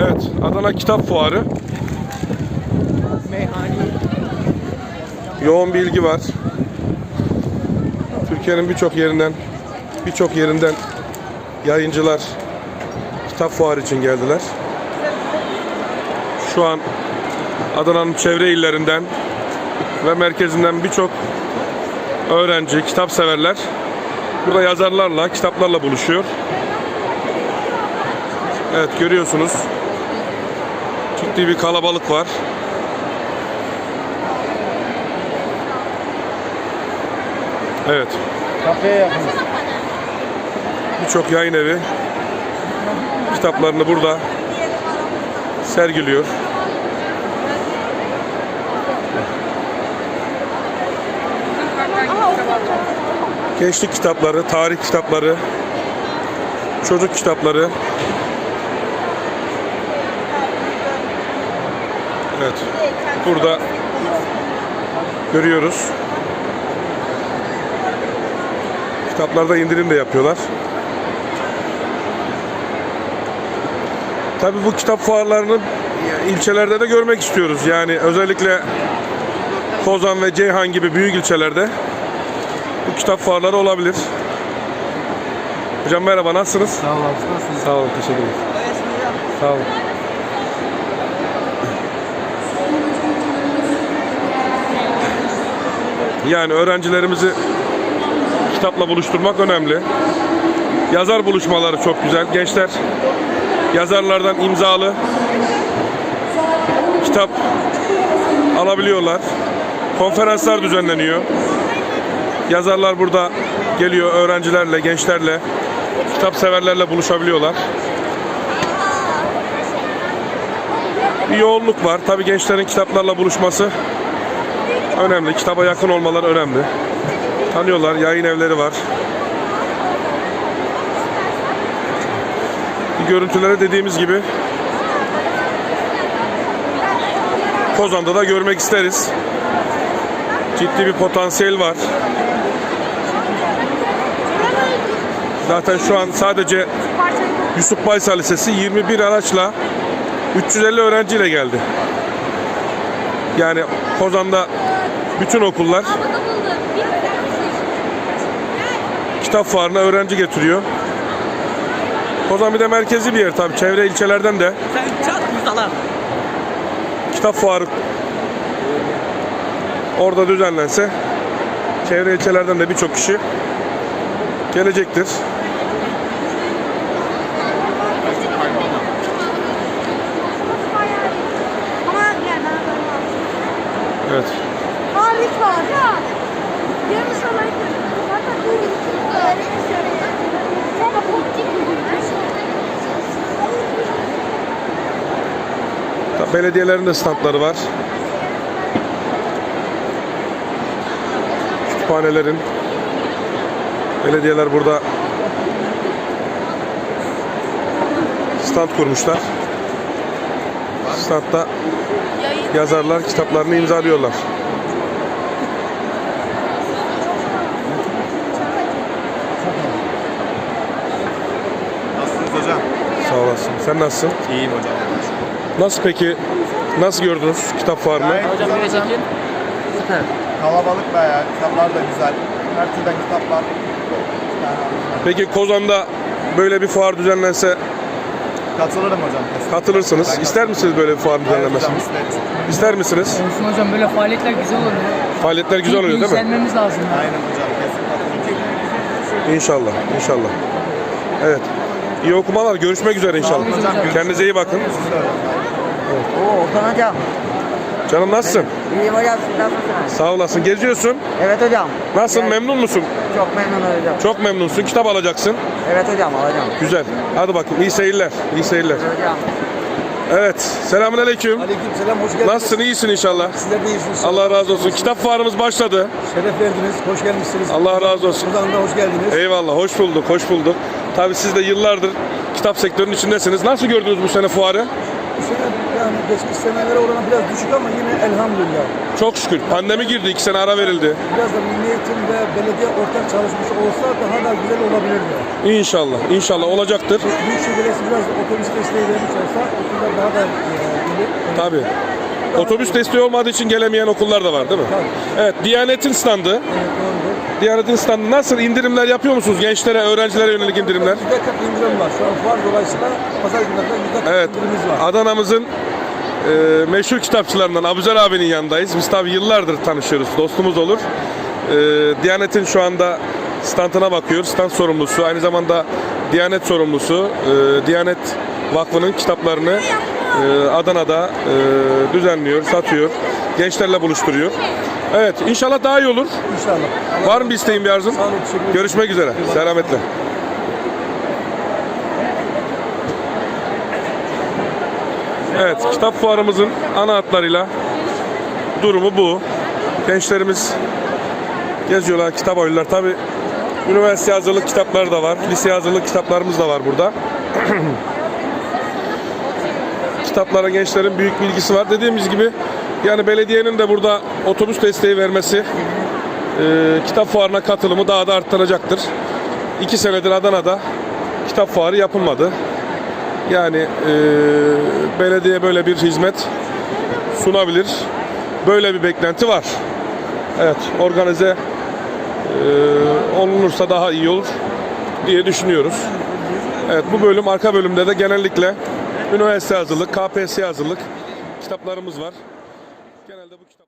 Evet, Adana Kitap Fuarı. Meyhane. Yoğun bir ilgi var. Türkiye'nin birçok yerinden, birçok yerinden yayıncılar kitap fuarı için geldiler. Şu an Adana'nın çevre illerinden ve merkezinden birçok öğrenci, kitap severler burada yazarlarla, kitaplarla buluşuyor. Evet görüyorsunuz. Ciddi bir kalabalık var. Evet. Kafeye yakın. Birçok yayın evi kitaplarını burada sergiliyor. Gençlik kitapları, tarih kitapları, çocuk kitapları. Evet. Burada görüyoruz. Kitaplarda indirim de yapıyorlar. Tabii bu kitap fuarlarını ilçelerde de görmek istiyoruz. Yani özellikle Kozan ve Ceyhan gibi büyük ilçelerde bu kitap fuarları olabilir. Hocam merhaba nasılsınız? Sağ ol abi. Nasılsınız? Sağ olun teşekkür ederim. Sağ olun. Yani öğrencilerimizi kitapla buluşturmak önemli. Yazar buluşmaları çok güzel. Gençler yazarlardan imzalı kitap alabiliyorlar. Konferanslar düzenleniyor. Yazarlar burada geliyor öğrencilerle, gençlerle, kitap severlerle buluşabiliyorlar. Bir yoğunluk var. Tabii gençlerin kitaplarla buluşması önemli. Kitaba yakın olmaları önemli. Tanıyorlar, yayın evleri var. Bu görüntüleri dediğimiz gibi Kozan'da da görmek isteriz. Ciddi bir potansiyel var. Zaten şu an sadece Yusuf Baysal Lisesi 21 araçla 350 öğrenciyle geldi. Yani Kozan'da bütün okullar kitap fuarına öğrenci getiriyor. Kozan bir de merkezi bir yer tabii. Çevre ilçelerden de Sen çat mızalar. kitap fuarı orada düzenlense çevre ilçelerden de birçok kişi gelecektir. Evet. Harika. Ya. Yarın sabah Hatta bu Belediyelerin de standları var. Kütüphanelerin. Belediyeler burada stand kurmuşlar. Standta yazarlar kitaplarını imzalıyorlar. Olasın. Sen nasılsın? İyiyim hocam. Nasıl peki? Nasıl gördünüz kitap fuarını? Gayet Hocam güzel bir çekin. Süper. Kalabalık bayağı. Kitaplar da güzel. Her türden kitaplar. Peki Kozan'da böyle bir fuar düzenlense katılırım hocam. kesin. katılırsınız. Ben İster misiniz böyle bir fuar Evet düzenlenmesini? hocam isteriz. İster misiniz? Olsun hocam böyle faaliyetler güzel oluyor. Faaliyetler güzel oluyor değil mi? Yükselmemiz lazım. Aynen hocam. Kesin katılırım. İnşallah, inşallah. Evet. İyi okumalar. Görüşmek üzere inşallah. Kendinize iyi bakın. Oo Okan hocam. Canım nasılsın? İyiyim hocam siz nasılsınız? Sağ olasın. Geziyorsun. Evet hocam. Nasılsın? Gel- Memnun musun? Çok memnun hocam. Çok memnunsun. Kitap alacaksın. Evet hocam alacağım. Güzel. Hadi bakayım. İyi seyirler. İyi seyirler. Hocam. Evet. Selamünaleyküm. Aleykümselam hoş geldiniz. Nasılsın? İyisin inşallah. Sizler de iyisiniz. Allah razı olsun. Kitap fuarımız başladı. Şeref verdiniz. Hoş gelmişsiniz. Allah razı olsun. Buradan da hoş geldiniz. Eyvallah. Hoş bulduk. Hoş bulduk. Tabii siz de yıllardır kitap sektörünün içindesiniz. Nasıl gördünüz bu sene fuarı? Bu sene Yani geçmiş senelere oranı biraz düşük ama yine elhamdülillah. Çok şükür. Pandemi girdi. iki sene ara verildi. Biraz da Milli Eğitim ve belediye ortak çalışmış olsa daha da güzel olabilirdi. İnşallah. İnşallah olacaktır. Büyükşehir Belediyesi biraz otobüs desteği vermiş olsa okullar daha da gelir. Tabii. Otobüs desteği olmadığı için gelemeyen okullar da var değil mi? Evet. Diyanet'in standı. Evet doğrudur. Diyanet'in standı nasıl? indirimler yapıyor musunuz? Gençlere, öğrencilere yönelik indirimler? %40 indirim var. Şu an fuar dolayısıyla pazar günlerinde %40 Evet. indirimimiz var. Adana'mızın e, meşhur kitapçılarından Abuzer abinin yanındayız. Biz tabii yıllardır tanışıyoruz. Dostumuz olur. E, Diyanet'in şu anda standına bakıyoruz. Stand sorumlusu. Aynı zamanda Diyanet sorumlusu. E, Diyanet Vakfı'nın kitaplarını e, Adana'da e, düzenliyor, satıyor. Gençlerle buluşturuyor. Evet inşallah daha iyi olur. İnşallah. Var mı bir isteğin bir arzun? Sağ olun, teşekkür ederim. Görüşmek üzere. Selametle. Evet, kitap fuarımızın ana hatlarıyla durumu bu. Gençlerimiz geziyorlar, kitap alıyorlar. Tabi üniversite hazırlık kitapları da var, lise hazırlık kitaplarımız da var burada. Kitaplara gençlerin büyük bilgisi var. Dediğimiz gibi yani belediyenin de burada otobüs desteği vermesi e, kitap fuarına katılımı daha da arttıracaktır. İki senedir Adana'da kitap fuarı yapılmadı. Yani e, belediye böyle bir hizmet sunabilir. Böyle bir beklenti var. Evet, organize e, olunursa daha iyi olur diye düşünüyoruz. Evet, bu bölüm arka bölümde de genellikle üniversite hazırlık, KPSS hazırlık kitaplarımız var. Genelde bu kitap